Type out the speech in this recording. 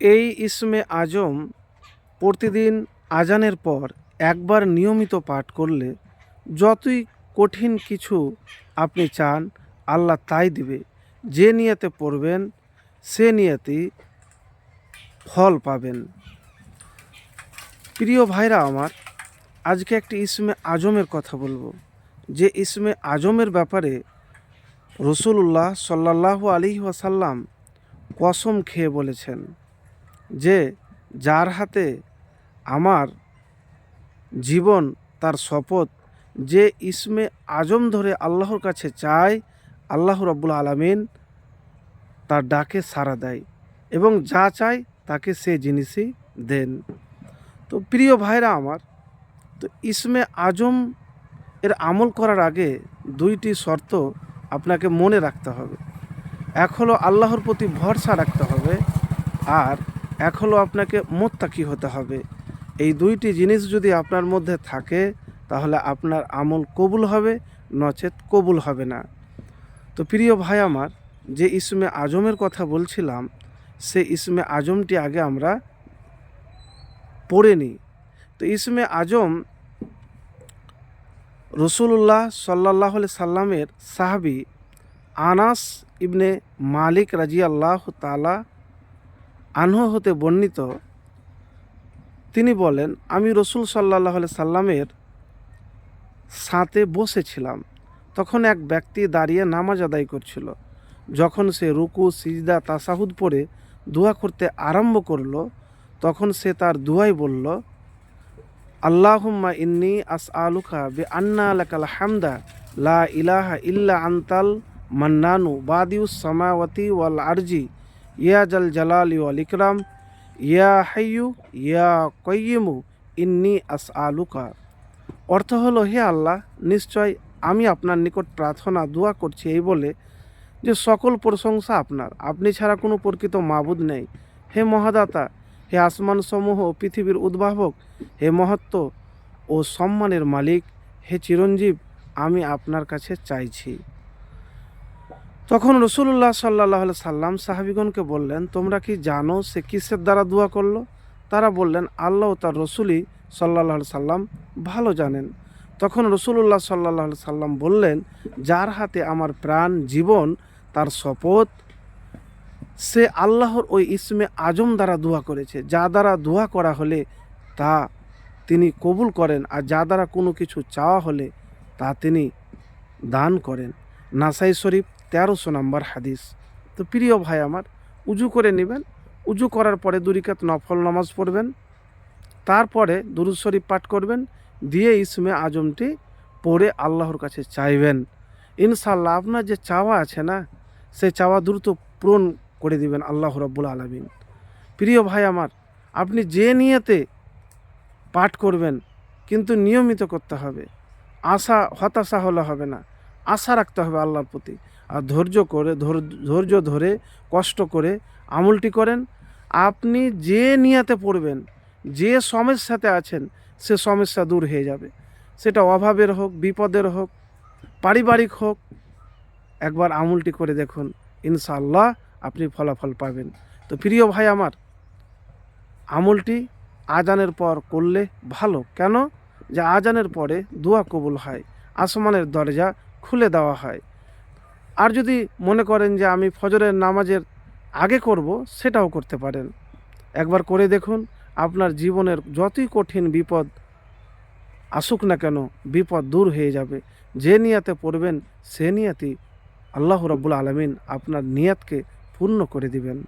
এই ইসমে আজম প্রতিদিন আজানের পর একবার নিয়মিত পাঠ করলে যতই কঠিন কিছু আপনি চান, আল্লাহ তাই দিবে। যে নিয়তে পড়বেন, সে নিয়তেই ফল পাবেন। প্রিয় ভাইরা আমার, আজকে একটি ইসমে আজমের কথা বলব। যে ইসমে আজমের ব্যাপারে রসুল্লাহ সাল্লাহ আলী ওয়াসাল্লাম কসম খেয়ে বলেছেন যে যার হাতে আমার জীবন, তার শপথ যে ইসমে আজম ধরে আল্লাহর কাছে চায়, আল্লাহ রব্বুল আলমিন তার ডাকে সাড়া দেয় এবং যা চায় তাকে সে জিনিসই দেন। তো প্রিয় ভাইরা আমার, তো ইসমে আজম এর আমল করার আগে দুইটি শর্ত আপনাকে মনে রাখতে হবে। এক হলো আল্লাহর প্রতি ভরসা রাখতে হবে আর হলো আপনাকে মোত্তাকি হতে হবে। এই দুইটি জিনিস যদি আপনার মধ্যে থাকে, তাহলে আপনার আমল কবুল হবে, নচেত কবুল হবে না। তো প্রিয় ভাই আমার, যে ইসমে আজমের কথা বলছিলাম, সে ইসমে আজমটি আগে আমরা পড়ে নিই। তো ইসমে আজম রসুল্লাহ সাল্লাহ সাল্লামের সাহাবি আনাস ইবনে মালিক রাজি আল্লাহ তালা আনহ হতে বর্ণিত, তিনি বলেন, আমি রসুল সাল্লাহ সাল্লামের সাথে বসেছিলাম। তখন এক ব্যক্তি দাঁড়িয়ে নামাজ আদায় করছিল। যখন সে রুকু, সিজদা, তাসাহুদ পরে দোয়া করতে আরম্ভ করল, তখন সে তার দুয়াই বলল, আল্লাহুম্মা ইন্নি আস আলুকা বে আন্না লাকাল হামদা, লা ইলাহা ইল্লা আন্তাল মান্নানু বাদিউস সামাওয়াতি ওয়াল আরজি ইয়া জাল জালালি ওয়াল ইকরাম, ইয়া হাইয়ু, ইয়া কয়িমু ইন্নি আস আলুকা অর্থ হলো, হে আল্লাহ, নিশ্চয় আমি আপনার নিকট প্রার্থনা, দোয়া করছি এই বলে যে সকল প্রশংসা আপনার। আপনি ছাড়া কোনো প্রকৃত মাবুদ নেই। হে মহাদাতা, হে আসমান সমূহ পৃথিবীর উদ্ভাবক, হে মহত্ব ও সম্মানের মালিক, হে চিরঞ্জীব, আমি আপনার কাছে চাইছি। তখন রসুল্লাহ সাল্লাহ সাল্লাম সাহাবিগণকে বললেন, তোমরা কি জানো সে কিসের দ্বারা দোয়া করল? তারা বললেন, আল্লাহ তার রসুলই সাল্লাহ সাল্লাম ভালো জানেন। তখন রসুল্লাহ সাল্লাহ সাল্লাম বললেন, যার হাতে আমার প্রাণ, জীবন, তার শপথ, সে আল্লাহর ওই ইসমে আজম দ্বারা দোয়া করেছে। যা দ্বারা দোয়া করা হলে তা তিনি কবুল করেন আর যা দ্বারা কোনো কিছু চাওয়া হলে তা তিনি দান করেন। নাসাই শরীফ তেরোশো নম্বর হাদিস। তো প্রিয় ভাই আমার, উজু করে নেবেন। উজু করার পরে দুরিকাত নফল নামাজ পড়বেন। তারপরে দুরুদ শরীফ পাঠ করবেন। দিয়ে ইসমে আজমটি পড়ে আল্লাহর কাছে চাইবেন। ইনশাল্লাহ আপনার যে চাওয়া আছে না, সে চাওয়া দ্রুত পূরণ করে দিবেন আল্লাহ রব্বুল আলমিন। প্রিয় ভাই আমার, আপনি যে নিয়েতে পাঠ করবেন, কিন্তু নিয়মিত করতে হবে। আশা, হতাশা হলে হবে না। আশা রাখতে হবে আল্লাহর প্রতি। আর ধৈর্য করে, ধৈর্য ধরে, কষ্ট করে আমলটি করেন। আপনি যে নিয়াতে পড়বেন, যে সমস্যাতে আছেন, সে সমস্যা দূর হয়ে যাবে। সেটা অভাবের হোক, বিপদের হোক, পারিবারিক হোক, একবার আমলটি করে দেখুন, ইনশাআল্লাহ আপনি ফলাফল পাবেন। তো প্রিয় ভাই আমার, আমলটি আজানের পর করলে ভালো। কেন? যে আজানের পরে দোয়া কবুল হয়, আসমানের দরজা খুলে দেওয়া হয়। আর যদি মনে করেন যে আমি ফজরের নামাজের আগে করব, সেটাও করতে পারেন। একবার করে দেখুন, আপনার জীবনের যতই কঠিন বিপদ আসুক না কেন, বিপদ দূর হয়ে যাবে। যে নিয়াতে পড়বেন, সে নিয়াতি আল্লাহ রব্বুল আলমিন আপনার নিয়াতকে পূর্ণ করে দিবেন।